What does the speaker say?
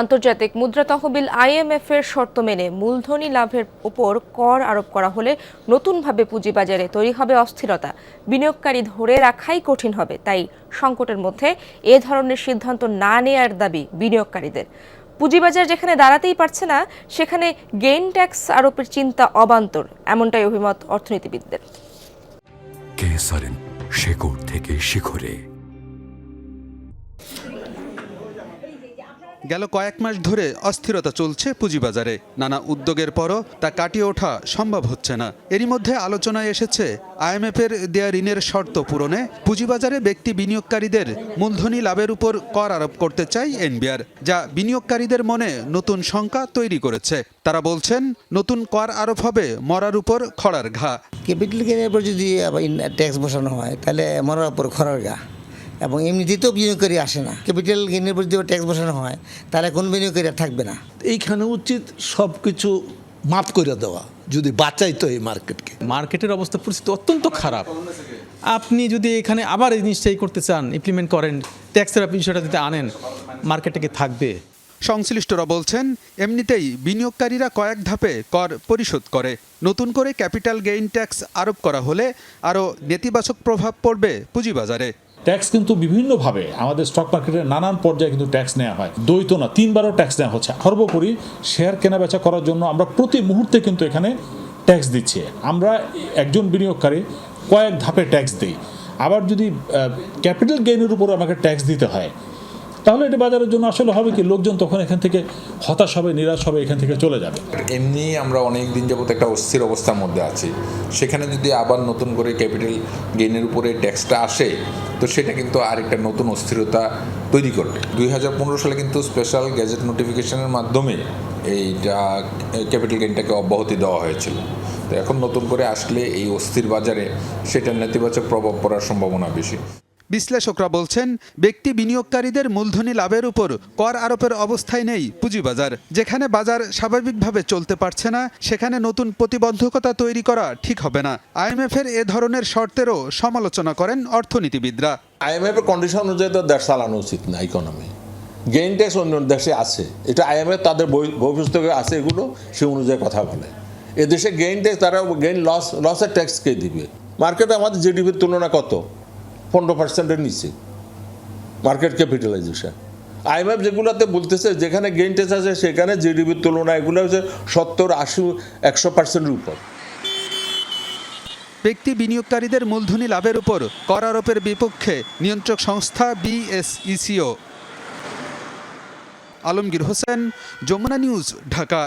আন্তর্জাতিক মুদ্রা তহবিল আইএমএফ এর শর্ত মেনে মূলধনী লাভের উপর কর আরোপ করা হলে নতুনভাবে পুঁজিবাজারে তৈরি হবে অস্থিরতা। বিনিয়োগকারী ধরে রাখাই কঠিন হবে, তাই সংকটের মধ্যে এ ধরনের সিদ্ধান্ত না নেয়ার দাবি বিনিয়োগকারীদের। পুঁজিবাজার যেখানে দাঁড়াতেই পারছে না, সেখানে গেইন ট্যাক্স আরোপের চিন্তা অবান্তর, এমনটাই অভিমত অর্থনীতিবিদদের। শেকড় থেকে শিখরে। গেল কয়েক মাস ধরে অস্থিরতা চলছে পুঁজিবাজারে। নানা উদ্যোগের পরও তা কাটিয়ে ওঠা সম্ভব হচ্ছে না। এরই মধ্যে আলোচনায় এসেছে আইএমএফের দেয়া ঋণের শর্ত পূরণে পুঁজিবাজারে ব্যক্তি বিনিয়োগকারীদের মূলধনী লাভের উপর কর আরোপ করতে চাই এনবিআর, যা বিনিয়োগকারীদের মনে নতুন শঙ্কা তৈরি করেছে। তারা বলছেন, নতুন কর আরোপ হবে মরার উপর খড়ার ঘা। ক্যাপিটাল গেইনের উপর যদি আবার ট্যাক্স বসানো হয়, তাহলে মরার উপর খরার গা এবং এমনিতেই বিনিয়োগকারী আসে না। ক্যাপিটাল গেইনের উপর যদি ট্যাক্স বসানো হয় তাহলে কোন বিনিয়োগকারী আর থাকবে না। এইখানে উচিত সব কিছু মাফ করে দেওয়া যদি বাঁচাই তো এই মার্কেটকে। মার্কেটের অবস্থা পরিস্থিতি অত্যন্ত খারাপ। আপনি যদি এখানে আবার এই জিনিসটাই করতে চান ইমপ্লিমেন্ট করেন ট্যাক্সের বিষয়টা যদি আনেন মার্কেটে কি থাকবে? সংশ্লিষ্টরা বলছেন এমনিতেই বিনিয়োগকারীরা কয়েক ধাপে কর পরিশোধ করে। নতুন করে ক্যাপিটাল গেইন ট্যাক্স আরোপ করা হলে আরও নেতিবাচক প্রভাব পড়বে পুঁজিবাজারে। ট্যাক্স কিন্তু বিভিন্নভাবে আমাদের স্টক মার্কেটের নানান পর্যায়ে কিন্তু ট্যাক্স নেওয়া হয়। দ্বৈত না, তিনবারও ট্যাক্স নেওয়া হচ্ছে। সর্বোপরি শেয়ার কেনাবেচা করার জন্য আমরা প্রতি মুহূর্তে কিন্তু এখানে ট্যাক্স দিচ্ছে। আমরা একজন বিনিয়োগকারী, কয়েক ধাপে ট্যাক্স দিই। আবার যদি ক্যাপিটাল গেইনের উপর আমাকে ট্যাক্স দিতে হয় তাহলে এটা বাজারের জন্য আসলে হবে কি? লোকজন তখন এখান থেকে হতাশ হবে, নিরাশ হবে, এখান থেকে চলে যাবে। এমনি আমরা অনেক দিন যাবত একটা অস্থির অবস্থার মধ্যে আছি। সেখানে যদি আবার নতুন করে ক্যাপিটাল গেইনের উপরে ট্যাক্সটা আসে, তো সেটা কিন্তু আরেকটা নতুন অস্থিরতা তৈরি করবে। দুই হাজার পনেরো সালে কিন্তু স্পেশাল গ্যাজেট নোটিফিকেশনের মাধ্যমে এইটা ক্যাপিটাল গেইনটাকে অব্যাহতি দেওয়া হয়েছিল। তো এখন নতুন করে আসলে এই অস্থির বাজারে সেটার নেতিবাচক প্রভাব পড়ার সম্ভাবনা বেশি। বিশ্লেষকরা বলছেন, ব্যক্তি বিনিয়োগকারীদের মূলধনী লাভের উপর কর আরোপের অবস্থায় নেই পুঁজিবাজার। যেখানে বাজার স্বাভাবিকভাবে চলতে পারছে না, সেখানে নতুন প্রতিবন্ধকতা তৈরি করা ঠিক হবে না। আইএমএফের এ ধরনের শর্তেরও সমালোচনা করেন অর্থনীতিবিদরা। আইএমএফ এর কন্ডিশন অনুযায়ী তো দেশ চালানো উচিত না ইকোনমি গেইন ট্যাক্স অন্য দেশে আছে। এটা আইএমএফ তাদের বই আছে এগুলো, সে অনুযায়ী কথা বলে। এদেশে গেইন ট্যাক্স তারা গেইন লস লসের ট্যাক্স কে দিবে। মার্কেটে আমাদের জিডিপির তুলনা কত? পনেরো পার্সেন্টের নিচে। মার্কেট ক্যাপিটালাইজেশন আইএমএফ যেগুলোতে বলতেছে, যেখানে গেইন ট্যাক্স আছে, সেখানে জিডিপির তুলনায় এগুলো হচ্ছে সত্তর, আশি, একশো পার্সেন্টের উপর। ব্যক্তি বিনিয়োগকারীদের মূলধনী লাভের উপর কর আরোপের বিপক্ষে নিয়ন্ত্রক সংস্থা বিএসইসিও আলমগীর হোসেন, যমুনা নিউজ, ঢাকা।